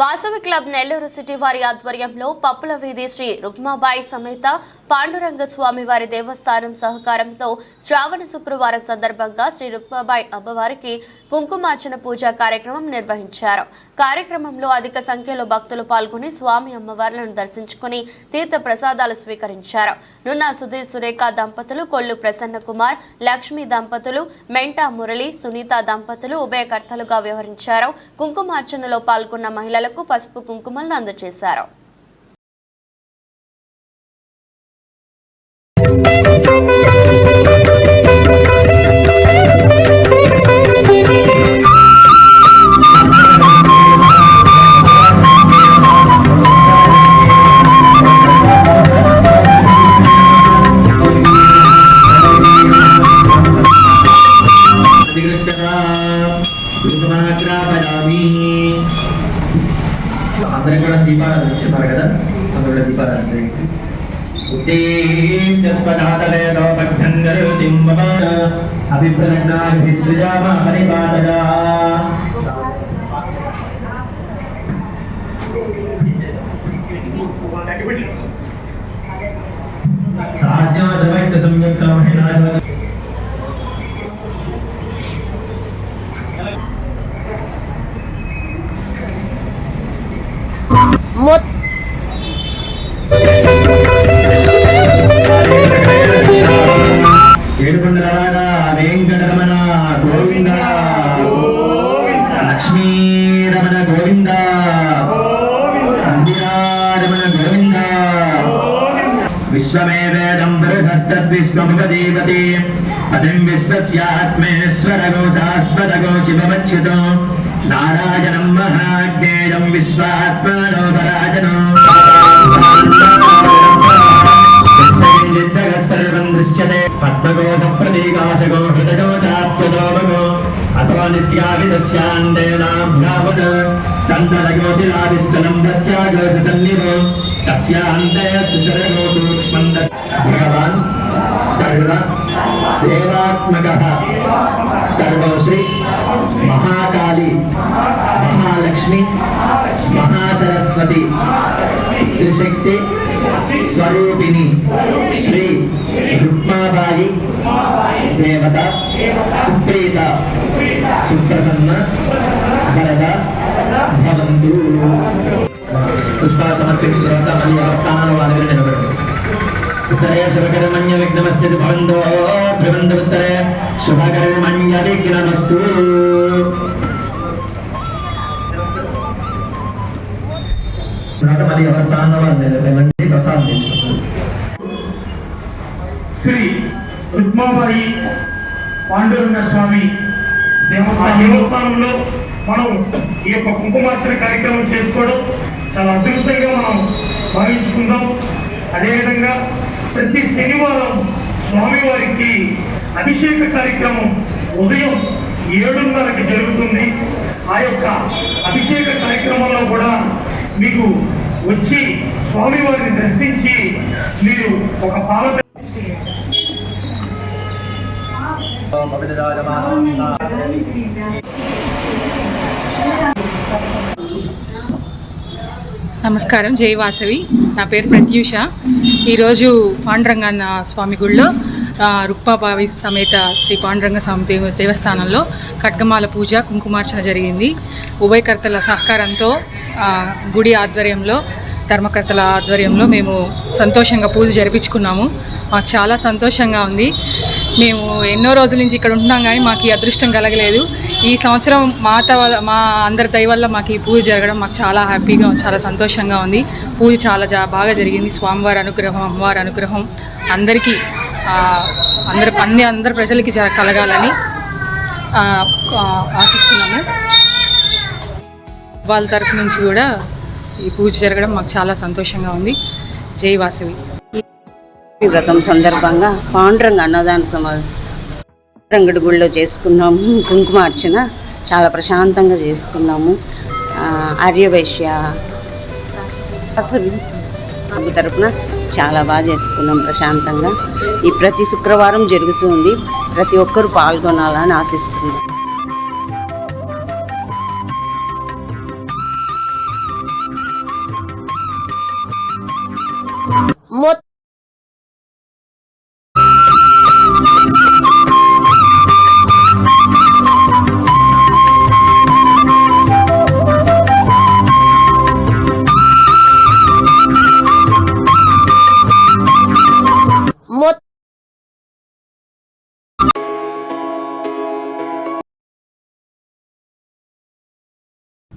Vasavi club Nellore city వారి ఆధ్వర్యంలో పప్పుల వీధి శ్రీ రుక్మాబాయి సమేత పాండురంగ స్వామి వారి దేవస్థానం సహకారంతో శ్రావణ శుక్రవారం సందర్భంగా శ్రీ రుక్మాబాయి అమ్మవారికి కుంకుమార్చన పూజా కార్యక్రమం నిర్వహించారు. కార్యక్రమంలో అధిక సంఖ్యలో భక్తులు పాల్గొని స్వామి అమ్మవార్లను దర్శించుకుని తీర్థ ప్రసాదాలు స్వీకరించారు. నున్న సుధీర్ సురేఖ దంపతులు కొల్లు ప్రసన్న కుమార్ లక్ష్మి దంపతులు మెంటా మురళి సునీత దంపతులు ఉభయకర్తలుగా వ్యవహరించారు. కుంకుమార్చనలో పాల్గొన్న మహిళలకు పసుపు కుంకుమలను అందజేశారు. ದೀಪಾನ ಮುಚ್ಚಿ ಮಾರ್ಗದ ಅದೊಳ್ಳೆ ದೀಪ ಹಚ್ಚಿದೆ ಅಭಿಪ್ರಾಯ ಹರಿಪಾದ ಸಾಧ್ಯ ಸಂಯುಕ್ತ ಮಹಿಳಾ విశ్వమేవేదం బృహస్తద్విశ్వముపదేవతే పదం విశ్వస్యాత్మేశ్వరగో శాశ్వతగో శివమచ్యుతో నారాయణం మహాజ్ఞేయం విశ్వాత్మనో పరాజనో సర్వం దృశ్యతే పద్మగోప ప్రతీకాశగో హృదయో చాప్యదోమగో అథో నిత్యావిదస్యాందేనాభ్యావద సంతరగోశిలావిస్థలం ప్రత్యాగోశ సన్నివో భగవాన్ సర్వ దేవాత్మక సర్వశ్రీ మహాకాళి మహాలక్ష్మి మహాసరస్వతి త్రిశక్తి స్వరూపిణి శ్రీ రుక్మాబాయి దేవత సుప్రీత సుప్రసన్న వరద భవంతు పుష్ప సమర్పించిన తర్వాత మళ్ళీ స్థానాలు వాళ్ళ దగ్గర నిలబడండి ఉత్తరే శుభకర్మణ్య విఘ్నమస్థితి భవంతో ప్రబంధ ఉత్తరే శుభకర్మణ్య విఘ్నమస్తు తర్వాత మళ్ళీ ఎవరి స్థానంలో వాళ్ళు ప్రసాదం తీసుకుంటారు శ్రీ రుక్మాబాయి పాండురంగ స్వామి దేవస్థానం. దేవస్థానంలో మనం ఈ యొక్క కుంకుమార్చన కార్యక్రమం చేసుకోవడం చాలా అదృష్టంగా మనం భావించుకుందాం. అదేవిధంగా ప్రతి శనివారం స్వామివారికి అభిషేక కార్యక్రమం ఉదయం ఏడున్నరకు జరుగుతుంది. ఆ యొక్క అభిషేక కార్యక్రమంలో కూడా మీకు వచ్చి స్వామివారిని దర్శించి మీరు ఒక పాల నమస్కారం. జై వాసవి. నా పేరు ప్రత్యూష. ఈరోజు పాండురంగన్న స్వామి గుడిలో ఆ, సమేత శ్రీ పాండురంగ స్వామి దేవ దేవస్థానంలో ఖడ్గమాల పూజ కుంకుమార్చన జరిగింది. ఉభయకర్తల సహకారంతో గుడి ఆధ్వర్యంలో ధర్మకర్తల ఆధ్వర్యంలో మేము సంతోషంగా పూజ జరిపించుకున్నాము. మాకు చాలా సంతోషంగా ఉంది. మేము ఎన్నో రోజుల నుంచి ఇక్కడ ఉంటున్నాం కానీ మాకు ఈ అదృష్టం కలగలేదు. ఈ సంవత్సరం మాత వల్ల మా అందరి దయ వల్ల మాకు ఈ పూజ జరగడం మాకు చాలా హ్యాపీగా చాలా సంతోషంగా ఉంది. పూజ చాలా బాగా జరిగింది. స్వామివారి అనుగ్రహం అమ్మవారి అనుగ్రహం అందరికీ అందరి అన్ని అందరి ప్రజలకి కలగాలని ఆశిస్తున్నాము. వాళ్ళ తరఫు నుంచి కూడా ఈ పూజ జరగడం మాకు చాలా సంతోషంగా ఉంది. జై వాసవి. ఈ వ్రతం సందర్భంగా పాండురంగ అన్నదాన సమ రంగడి చేసుకున్నాము. కుంకుమార్చన చాలా ప్రశాంతంగా చేసుకున్నాము. ఆర్యవైశ్య అసలు తరపున చాలా బాగా చేసుకున్నాం ప్రశాంతంగా. ఈ ప్రతి శుక్రవారం జరుగుతుంది ప్రతి ఒక్కరూ పాల్గొనాలని ఆశిస్తున్నాం